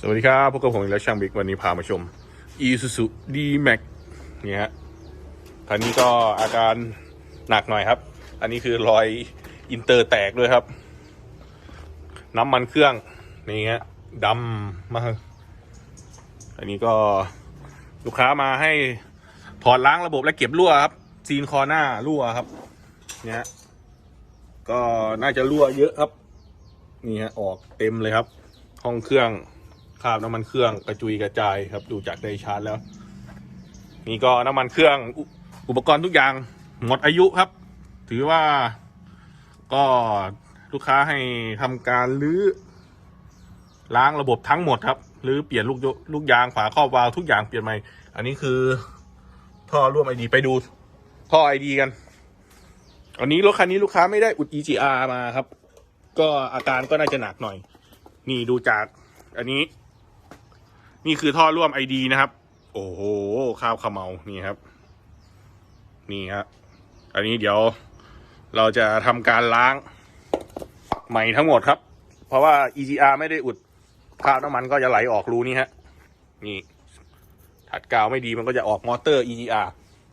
สวัสดีครับ พบกับผมอีกแล้วช่างบิ๊กวันนี้พามาชม Isuzu D-Max นี่ฮะคันนี้ก็อาการหนักหน่อยครับ อันนี้คือรอยอินเตอร์แตกด้วยครับ น้ำมันเครื่อง นี่ฮะดำมาก อันนี้ก็ลูกค้ามาให้ถอดล้างระบบและเก็บรั่วครับ ซีนคอหน้ารั่วครับ เนี่ยฮะก็น่าจะรั่วเยอะครับ นี่ฮะออกเต็มเลยครับ ห้องเครื่อง คราบน้ำมันเครื่องกระจุยกระจายครับ ดูจากไดชาร์จแล้ว นี่ก็น้ำมันเครื่องอุอุปกรณ์ทุกอย่างหมดอายุครับ ถือว่าก็ลูกค้าให้ทำการรื้อล้างระบบทั้งหมดครับหรือเปลี่ยนลูกยลูกยางฝาครอบวาล์วทุกอย่างเปลี่ยนใหม่ อันนี้คือท่อร่วมไอดีไปดูท่อไอดีกันอันนี้รถคันนี้ลูกค้าไม่ได้อุด EGR มาครับ ก็อาการก็น่าจะหนักหน่อย นี่ดูจาก อันนี้ นี่คือท่อร่วมไอดีนะครับ โอ้โห ข้าวขมเมานี่ครับ นี่ครับอันนี้เดี๋ยวเราจะทำการล้างใหม่ทั้งหมดครับ เพราะว่า EGR ไม่ได้อุดคราบน้ำมันก็จะไหลออกรูนี้ฮะ นี่ถัดกาวไม่ดีมันก็จะออกมอเตอร์ EGR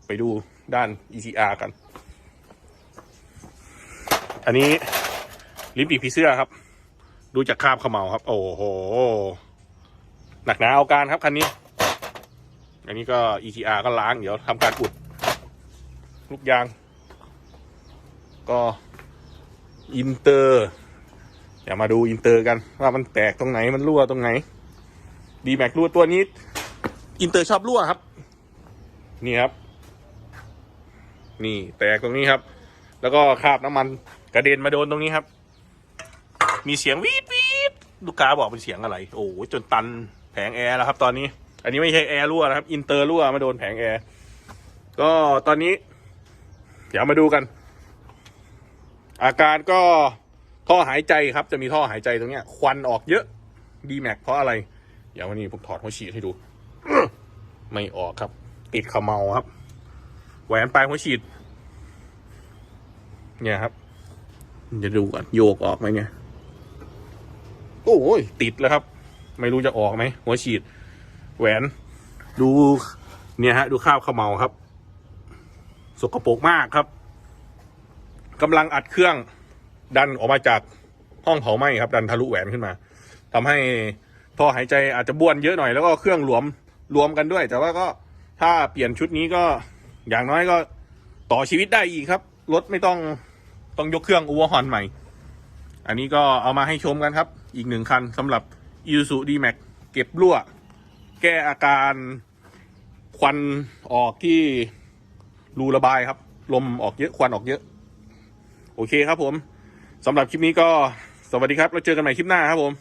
ไปดูด้าน EGR กัน อันนี้ลิ้นปีกผีเสื้อครับ ดูจากคราบขมเมาครับ โอ้โห หนักหนาเอาการครับคันนี้ อันนี้ก็ EGR ก็ล้างเดี๋ยวทำการอุด ลูกยาง ก็อินเตอร์เดี๋ยวมาดูอินเตอร์กันว่ามันแตกตรงไหนมันรั่วตรงไหน ดีแม็กรั่วตัวนี้ อินเตอร์ชอบรั่วครับ นี่ครับ นี่แตกตรงนี้ครับ แล้วก็คราบน้ำมันกระเด็นมาโดนตรงนี้ครับ มีเสียงวีดวีดลูกค้าบอกเป็นเสียงอะไร โอ้โหจนตัน แผงแอร์แล้วครับ ตอนนี้ อันนี้ไม่ใช่แอร์รั่วนะครับ อินเตอร์รั่วมาโดนแผงแอร์ ก็ตอนนี้ เดี๋ยวมาดูกัน อาการก็ท่อหายใจครับ จะมีท่อหายใจตรงเนี้ย ควันออกเยอะดีแม็กเพราะอะไร เดี๋ยววันนี้ผมถอดหัวฉีดให้ดู ไม่ออกครับ ติดขมเมาครับแหวนปลายหัวฉีด เนี่ยครับ จะดูก่อนโยกออกไหมเนี่ย โอ้ยติดแล้วครับ ไม่รู้จะออกไหมหัวฉีด แหวน ดูเนี่ยฮะ ดูข้าวขมเมาครับ สกปรกมากครับกำลังอัดเครื่องดันออกมาจากห้องเผาไหม้ครับ ดันทะลุแหวนขึ้นมาทำให้ท่อหายใจอาจจะบ้วนเยอะหน่อยแล้วก็เครื่องรวมรวมกันด้วย แต่ว่าก็ถ้าเปลี่ยนชุดนี้ก็อย่างน้อยก็ต่อชีวิตได้อีกครับรถไม่ต้องต้องยกเครื่องอุวฮอนใหม่ อันนี้ก็เอามาให้ชมกันครับ อีกหนึ่งคันสำหรับ ยูสุดีแม็กเก็บรั่ว แก้อาการควันออกที่รูระบายครับ ลมออกเยอะ ควันออกเยอะ โอเคครับผมสำหรับคลิปนี้ก็สวัสดีครับ แล้วเจอกันใหม่คลิปหน้าครับผม